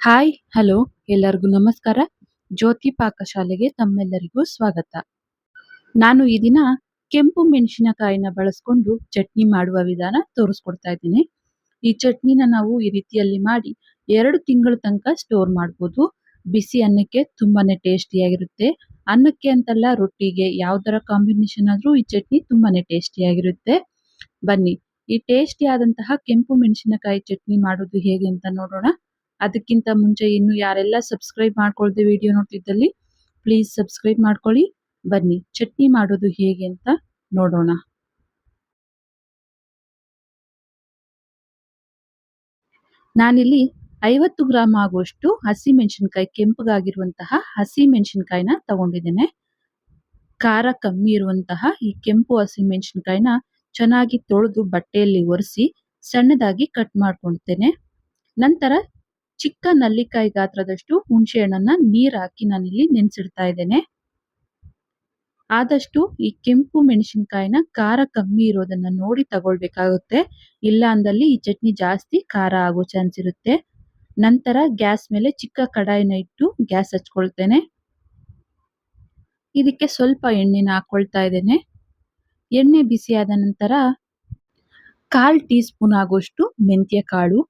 Hi hello ಎಲ್ಲರಿಗೂ ನಮಸ್ಕಾರ. ಜ್ಯೋತಿ ಪಾಕಶಾಲೆಗೆ ತಮ್ಮೆಲ್ಲರಿಗೂ ಸ್ವಾಗತ. ನಾನು ಈ ದಿನ ಕೆಂಪು ಮೆಣಸಿನಕಾಯಿನ ಬಳಸ್ಕೊಂಡು ಚಟ್ನಿ ಮಾಡುವ ವಿಧಾನ ತೋರಿಸ್ಕೊಡ್ತಾ ಇದ್ದೀನಿ. ಈ ಚಟ್ನಿನ ನಾವು ಈ ರೀತಿಯಲ್ಲಿ ಮಾಡಿ ಎರಡು ತಿಂಗಳ ತನಕ ಸ್ಟೋರ್ ಮಾಡ್ಬೋದು. ಬಿಸಿ ಅನ್ನಕ್ಕೆ ತುಂಬಾನೇ ಟೇಸ್ಟಿಯಾಗಿರುತ್ತೆ ಅನ್ನಕ್ಕೆ ಅಂತಲ್ಲ ರೊಟ್ಟಿಗೆ ಯಾವ್ದರ ಕಾಂಬಿನೇಷನ್ ಆದ್ರೂ ಈ ಚಟ್ನಿ ತುಂಬಾನೇ ಟೇಸ್ಟಿಯಾಗಿರುತ್ತೆ ಬನ್ನಿ, ಈ ಟೇಸ್ಟಿ ಆದಂತಹ ಕೆಂಪು ಮೆಣಸಿನಕಾಯಿ ಚಟ್ನಿ ಮಾಡೋದು ಹೇಗೆ ಅಂತ ನೋಡೋಣ. ಅದಕ್ಕಿಂತ ಮುಂಚೆ ಇನ್ನು ಯಾರೆಲ್ಲ ಸಬ್ಸ್ಕ್ರೈಬ್ ಮಾಡ್ಕೊಳ್ದೆ ವಿಡಿಯೋ ನೋಡ್ತಿದ್ದಲ್ಲಿ ಪ್ಲೀಸ್ ಸಬ್ಸ್ಕ್ರೈಬ್ ಮಾಡ್ಕೊಳ್ಳಿ. ಬನ್ನಿ, ಚಟ್ನಿ ಮಾಡೋದು ಹೇಗೆ ಅಂತ ನೋಡೋಣ. ನಾನಿಲ್ಲಿ ಐವತ್ತು ಗ್ರಾಮ್ ಆಗುವಷ್ಟು ಹಸಿ ಮೆಣಸಿನ್ಕಾಯಿ ಕೆಂಪಗಾಗಿರುವಂತಹ ಹಸಿ ಮೆಣಸಿನ್ಕಾಯಿನ ತಗೊಂಡಿದ್ದೇನೆ. ಖಾರ ಕಮ್ಮಿ ಇರುವಂತಹ ಈ ಕೆಂಪು ಹಸಿ ಮೆಣಸಿನ್ಕಾಯಿನ ಚೆನ್ನಾಗಿ ತೊಳೆದು ಬಟ್ಟೆಯಲ್ಲಿ ಒರೆಸಿ ಸಣ್ಣದಾಗಿ ಕಟ್ ಮಾಡ್ಕೊಳ್ತೇನೆ. ನಂತರ ಚಿಕ್ಕ ನಲ್ಲಿಕಾಯಿ ಗಾತ್ರದಷ್ಟು ಹುಣಸೆ ಹಣ್ಣನ್ನ ನೀರ್ ಹಾಕಿ ನಾನಿಲ್ಲಿ ನೆನ್ಸಿಡ್ತಾ ಇದ್ದೇನೆ. ಆದಷ್ಟು ಈ ಕೆಂಪು ಮೆಣಸಿನಕಾಯಿನ ಖಾರ ಕಮ್ಮಿ ಇರೋದನ್ನ ನೋಡಿ ತಗೊಳ್ಬೇಕಾಗುತ್ತೆ. ಇಲ್ಲ ಅಂದಲ್ಲಿ ಈ ಚಟ್ನಿ ಜಾಸ್ತಿ ಖಾರ ಆಗೋ ಚಾನ್ಸ್ ಇರುತ್ತೆ. ನಂತರ ಗ್ಯಾಸ್ ಮೇಲೆ ಚಿಕ್ಕ ಕಡಾಯಿನ ಇಟ್ಟು ಗ್ಯಾಸ್ ಹಚ್ಕೊಳ್ತೇನೆ. ಇದಕ್ಕೆ ಸ್ವಲ್ಪ ಎಣ್ಣೆನ ಹಾಕೊಳ್ತಾ ಇದ್ದೇನೆ. ಎಣ್ಣೆ ಬಿಸಿಯಾದ ನಂತರ ಕಾಲ್ ಟೀ ಸ್ಪೂನ್ ಆಗೋಷ್ಟು ಮೆಂತ್ಯ ಕಾಳು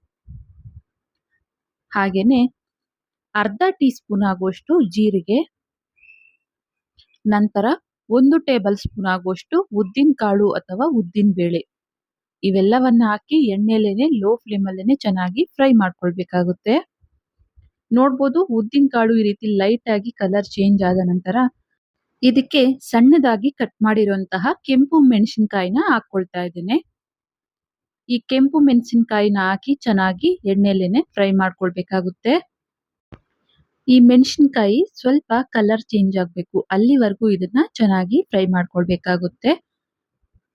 ಹಾಗೇನೆ ಅರ್ಧ ಟೀ ಸ್ಪೂನ್ ಆಗುವಷ್ಟು ಜೀರಿಗೆ, ನಂತರ ಒಂದು ಟೇಬಲ್ ಸ್ಪೂನ್ ಆಗುವಷ್ಟು ಉದ್ದಿನ ಕಾಳು ಅಥವಾ ಉದ್ದಿನ ಬೇಳೆ. ಇವೆಲ್ಲವನ್ನ ಹಾಕಿ ಎಣ್ಣೆಲೇನೆ, ಲೋ ಫ್ಲೇಮ್ ಅಲ್ಲೇನೆ ಚೆನ್ನಾಗಿ ಫ್ರೈ ಮಾಡ್ಕೊಳ್ಬೇಕಾಗುತ್ತೆ. ನೋಡ್ಬೋದು ಉದ್ದಿನ ಕಾಳು ಈ ರೀತಿ ಲೈಟ್ ಆಗಿ ಕಲರ್ ಚೇಂಜ್ ಆದ ನಂತರ ಇದಕ್ಕೆ ಸಣ್ಣದಾಗಿ ಕಟ್ ಮಾಡಿರುವಂತಹ ಕೆಂಪು ಮೆಣಸಿನಕಾಯಿನ ಹಾಕೊಳ್ತಾ ಇದ್ದೇನೆ. ಈ ಕೆಂಪು ಮೆಣಸಿನಕಾಯಿನ ಹಾಕಿ ಚೆನ್ನಾಗಿ ಎಣ್ಣೆಲೇನೆ ಫ್ರೈ ಮಾಡ್ಕೊಳ್ಬೇಕಾಗುತ್ತೆ. ಈ ಮೆಣಸಿನಕಾಯಿ ಸ್ವಲ್ಪ ಕಲರ್ ಚೇಂಜ್ ಆಗಬೇಕು. ಅಲ್ಲಿವರೆಗೂ ಇದನ್ನ ಚೆನ್ನಾಗಿ ಫ್ರೈ ಮಾಡ್ಕೊಳ್ಬೇಕಾಗುತ್ತೆ.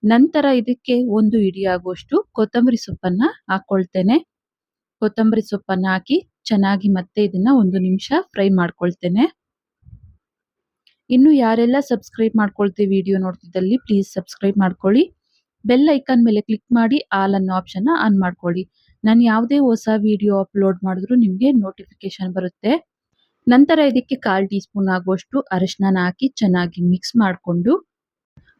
ನಂತರ ಇದಕ್ಕೆ ಒಂದು ಇಡಿ ಆಗುವಷ್ಟು ಕೊತ್ತಂಬರಿ ಸೊಪ್ಪನ್ನ ಹಾಕೊಳ್ತೇನೆ. ಕೊತ್ತಂಬರಿ ಸೊಪ್ಪನ್ನ ಹಾಕಿ ಚೆನ್ನಾಗಿ ಮತ್ತೆ ಇದನ್ನ ಒಂದು ನಿಮಿಷ ಫ್ರೈ ಮಾಡ್ಕೊಳ್ತೇನೆ. ಇನ್ನು ಯಾರೆಲ್ಲ ಸಬ್ಸ್ಕ್ರೈಬ್ ಮಾಡ್ಕೊಳ್ತೀವಿ ವಿಡಿಯೋ ನೋಡ್ತಿದ್ದಲ್ಲಿ ಪ್ಲೀಸ್ ಸಬ್ಸ್ಕ್ರೈಬ್ ಮಾಡ್ಕೊಳ್ಳಿ. ಬೆಲ್ ಐಕಾನ್ ಮೇಲೆ ಕ್ಲಿಕ್ ಮಾಡಿ ಆಲ್ ಅನ್ನೋ ಆಪ್ಷನ್ ಆನ್ ಮಾಡ್ಕೊಳ್ಳಿ. ನಾನು ಯಾವುದೇ ಹೊಸ ವಿಡಿಯೋ ಅಪ್ಲೋಡ್ ಮಾಡಿದ್ರು ನಿಮಗೆ ನೋಟಿಫಿಕೇಶನ್ ಬರುತ್ತೆ. ನಂತರ ಇದಕ್ಕೆ ಕಾಲು ಟೀ ಸ್ಪೂನ್ ಆಗುವಷ್ಟು ಅರಿಶಿನ ಹಾಕಿ ಚೆನ್ನಾಗಿ ಮಿಕ್ಸ್ ಮಾಡಿಕೊಂಡು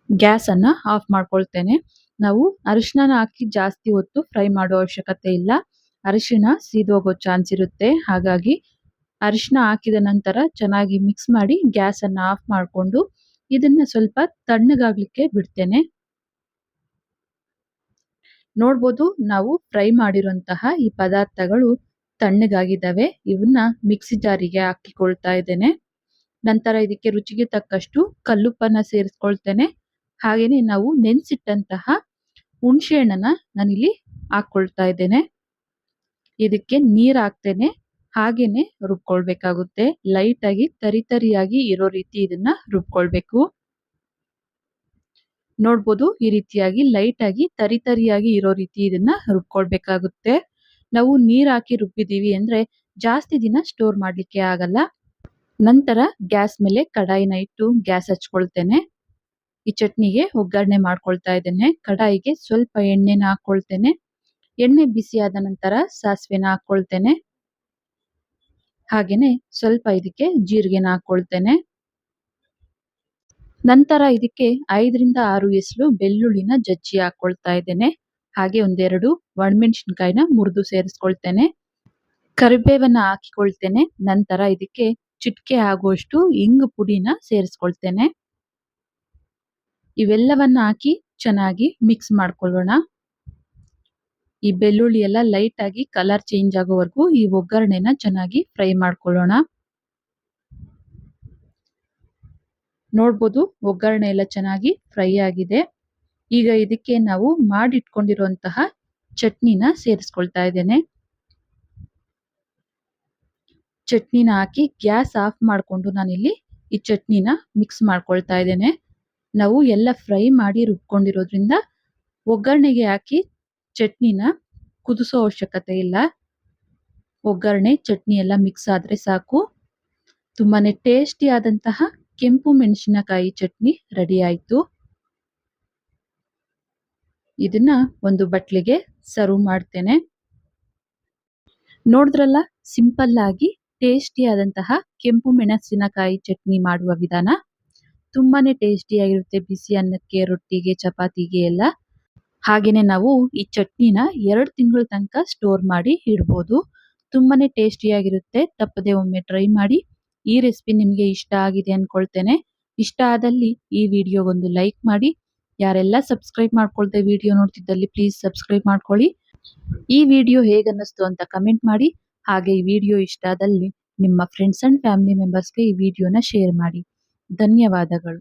ಗ್ಯಾಸ್ ಅನ್ನ ಆಫ್ ಮಾಡ್ಕೊಳ್ತೇನೆ. ನಾವು ಅರಿಶಿನ ಹಾಕಿ ಜಾಸ್ತಿ ಹೊತ್ತು ಫ್ರೈ ಮಾಡೋ ಅವಶ್ಯಕತೆ ಇಲ್ಲ. ಅರಿಶಿಣ ಸೀದೋಗೋ ಚಾನ್ಸ್ ಇರುತ್ತೆ. ಹಾಗಾಗಿ ಅರಿಶಿನ ಹಾಕಿದ ನಂತರ ಚೆನ್ನಾಗಿ ಮಿಕ್ಸ್ ಮಾಡಿ ಗ್ಯಾಸ್ ಅನ್ನ ಆಫ್ ಮಾಡಿಕೊಂಡು ಇದನ್ನ ಸ್ವಲ್ಪ ತಣ್ಣಗಾಗಲಿಕ್ಕೆ ಬಿಡ್ತೇನೆ. ನೋಡ್ಬೋದು ನಾವು ಫ್ರೈ ಮಾಡಿರುವಂತಹ ಈ ಪದಾರ್ಥಗಳು ತಣ್ಣಗಾಗಿದ್ದಾವೆ. ಇವನ್ನ ಮಿಕ್ಸಿ ಜಾರಿಗೆ ಹಾಕಿಕೊಳ್ತಾ ಇದ್ದೇನೆ. ನಂತರ ಇದಕ್ಕೆ ರುಚಿಗೆ ತಕ್ಕಷ್ಟು ಕಲ್ಲುಪ್ಪನ್ನ ಸೇರಿಸ್ಕೊಳ್ತೇನೆ. ಹಾಗೇನೆ ನಾವು ನೆನ್ಸಿಟ್ಟಂತಹ ಹುಣಸೆ ಹಣ್ಣನ್ನ ನಾನಿಲ್ಲಿ ಹಾಕೊಳ್ತಾ ಇದ್ದೇನೆ. ಇದಕ್ಕೆ ನೀರ್ ಹಾಕ್ತೇನೆ. ಹಾಗೇನೆ ರುಬ್ಕೊಳ್ಬೇಕಾಗುತ್ತೆ. ಲೈಟ್ ಆಗಿ ತರಿ ತರಿಯಾಗಿ ಇರೋ ರೀತಿ ಇದನ್ನ ರುಬ್ಕೊಳ್ಬೇಕು. ನೋಡ್ಬೋದು. ಈ ರೀತಿಯಾಗಿ ಲೈಟ್ ಆಗಿ ತರಿ ತರಿಯಾಗಿ ಇರೋ ರೀತಿ ಇದನ್ನ ರುಬ್ಕೊಳ್ಬೇಕಾಗುತ್ತೆ. ನಾವು ನೀರ್ ಹಾಕಿ ರುಬ್ಬಿದೀವಿ ಅಂದ್ರೆ ಜಾಸ್ತಿ ದಿನ ಸ್ಟೋರ್ ಮಾಡ್ಲಿಕ್ಕೆ ಆಗಲ್ಲ. ನಂತರ ಗ್ಯಾಸ್ ಮೇಲೆ ಕಡಾಯಿನ ಇಟ್ಟು ಗ್ಯಾಸ್ ಹಚ್ಕೊಳ್ತೇನೆ. ಈ ಚಟ್ನಿಗೆ ಒಗ್ಗರಣೆ ಮಾಡ್ಕೊಳ್ತಾ ಇದ್ದೇನೆ. ಕಡಾಯಿಗೆ ಸ್ವಲ್ಪ ಎಣ್ಣೆನ ಹಾಕೊಳ್ತೇನೆ. ಎಣ್ಣೆ ಬಿಸಿಯಾದ ನಂತರ ಸಾಸಿವೆನ ಹಾಕೊಳ್ತೇನೆ. ಹಾಗೇನೆ ಸ್ವಲ್ಪ ಇದಕ್ಕೆ ಜೀರಿಗೆನ ಹಾಕೊಳ್ತೇನೆ. ನಂತರ ಇದಕ್ಕೆ ಐದರಿಂದ ಆರು ಎಸಳು ಬೆಳ್ಳುಳ್ಳಿನ ಜಜ್ಜಿ ಹಾಕೊಳ್ತಾ ಇದ್ದೇನೆ. ಹಾಗೆ ಒಂದೆರಡು ಒಣಮೆಣಸಿನ್ಕಾಯಿನ ಮುರಿದು ಸೇರಿಸ್ಕೊಳ್ತೇನೆ. ಕರಿಬೇವನ್ನ ಹಾಕಿಕೊಳ್ತೇನೆ. ನಂತರ ಇದಕ್ಕೆ ಚಿಟ್ಕೆ ಆಗುವಷ್ಟು ಇಂಗು ಪುಡಿನ ಸೇರಿಸ್ಕೊಳ್ತೇನೆ. ಇವೆಲ್ಲವನ್ನ ಹಾಕಿ ಚೆನ್ನಾಗಿ ಮಿಕ್ಸ್ ಮಾಡ್ಕೊಳ್ಳೋಣ. ಈ ಬೆಳ್ಳುಳ್ಳಿ ಎಲ್ಲ ಲೈಟ್ ಆಗಿ ಕಲರ್ ಚೇಂಜ್ ಆಗೋವರೆಗೂ ಈ ಒಗ್ಗರಣೆನ ಚೆನ್ನಾಗಿ ಫ್ರೈ ಮಾಡ್ಕೊಳ್ಳೋಣ. ನೋಡ್ಬೋದು. ಒಗ್ಗರಣೆ ಎಲ್ಲ ಚೆನ್ನಾಗಿ ಫ್ರೈ ಆಗಿದೆ. ಈಗ ಇದಕ್ಕೆ ನಾವು ಮಾಡಿಟ್ಕೊಂಡಿರುವಂತಹ ಚಟ್ನಿನ ಸೇರಿಸ್ಕೊಳ್ತಾ ಇದ್ದೇನೆ. ಚಟ್ನಿನ ಹಾಕಿ ಗ್ಯಾಸ್ ಆಫ್ ಮಾಡಿಕೊಂಡು ನಾನಿಲ್ಲಿ ಈ ಚಟ್ನಿನ ಮಿಕ್ಸ್ ಮಾಡ್ಕೊಳ್ತಾ ಇದ್ದೇನೆ. ನಾವು ಎಲ್ಲ ಫ್ರೈ ಮಾಡಿ ರುಬ್ಕೊಂಡಿರೋದ್ರಿಂದ ಒಗ್ಗರಣೆಗೆ ಹಾಕಿ ಚಟ್ನಿನ ಕುದಿಸೋ ಅವಶ್ಯಕತೆ ಇಲ್ಲ. ಒಗ್ಗರಣೆ, ಚಟ್ನಿ ಎಲ್ಲ ಮಿಕ್ಸ್ ಆದ್ರೆ ಸಾಕು. ತುಂಬಾನೇ ಟೇಸ್ಟಿ ಆದಂತಹ ಕೆಂಪು ಮೆಣಸಿನಕಾಯಿ ಚಟ್ನಿ ರೆಡಿ ಆಯಿತು. ಇದನ್ನ ಒಂದು ಬಟ್ಲಿಗೆ ಸರ್ವ್ ಮಾಡ್ತೇನೆ. ನೋಡಿದ್ರಲ್ಲ ಸಿಂಪಲ್ ಆಗಿ ಟೇಸ್ಟಿಯಾದಂತಹ ಕೆಂಪು ಮೆಣಸಿನಕಾಯಿ ಚಟ್ನಿ ಮಾಡುವ ವಿಧಾನ. ತುಂಬಾನೇ ಟೇಸ್ಟಿಯಾಗಿರುತ್ತೆ ಬಿಸಿ ಅನ್ನಕ್ಕೆ, ರೊಟ್ಟಿಗೆ, ಚಪಾತಿಗೆ ಎಲ್ಲ. ಹಾಗೇನೆ ನಾವು ಈ ಚಟ್ನಿನ ಎರಡು ತಿಂಗಳ ತನಕ ಸ್ಟೋರ್ ಮಾಡಿ ಇಡ್ಬೋದು. ತುಂಬಾನೇ ಟೇಸ್ಟಿಯಾಗಿರುತ್ತೆ ತಪ್ಪದೆ ಒಮ್ಮೆ ಟ್ರೈ ಮಾಡಿ ಈ ರೆಸಿಪಿ ನಿಮಗೆ ಇಷ್ಟ ಆಗಿದೆ ಅನ್ಕೊಳ್ತೇನೆ. ಇಷ್ಟ ಆದಲ್ಲಿ ಈ ವಿಡಿಯೋಗೊಂದು ಲೈಕ್ ಮಾಡಿ. ಯಾರೆಲ್ಲ ಸಬ್ಸ್ಕ್ರೈಬ್ ಮಾಡ್ಕೊಳ್ದೆ ವಿಡಿಯೋ ನೋಡ್ತಿದ್ದಲ್ಲಿ ಪ್ಲೀಸ್ ಸಬ್ಸ್ಕ್ರೈಬ್ ಮಾಡ್ಕೊಳ್ಳಿ. ಈ ವಿಡಿಯೋ ಹೇಗನ್ನಿಸ್ತು ಅಂತ ಕಮೆಂಟ್ ಮಾಡಿ. ಹಾಗೆ ಈ ವಿಡಿಯೋ ಇಷ್ಟ ಆದಲ್ಲಿ ನಿಮ್ಮ ಫ್ರೆಂಡ್ಸ್ ಅಂಡ್ ಫ್ಯಾಮಿಲಿ ಮೆಂಬರ್ಸ್ಗೆ ಈ ವಿಡಿಯೋನ ಶೇರ್ ಮಾಡಿ. ಧನ್ಯವಾದಗಳು.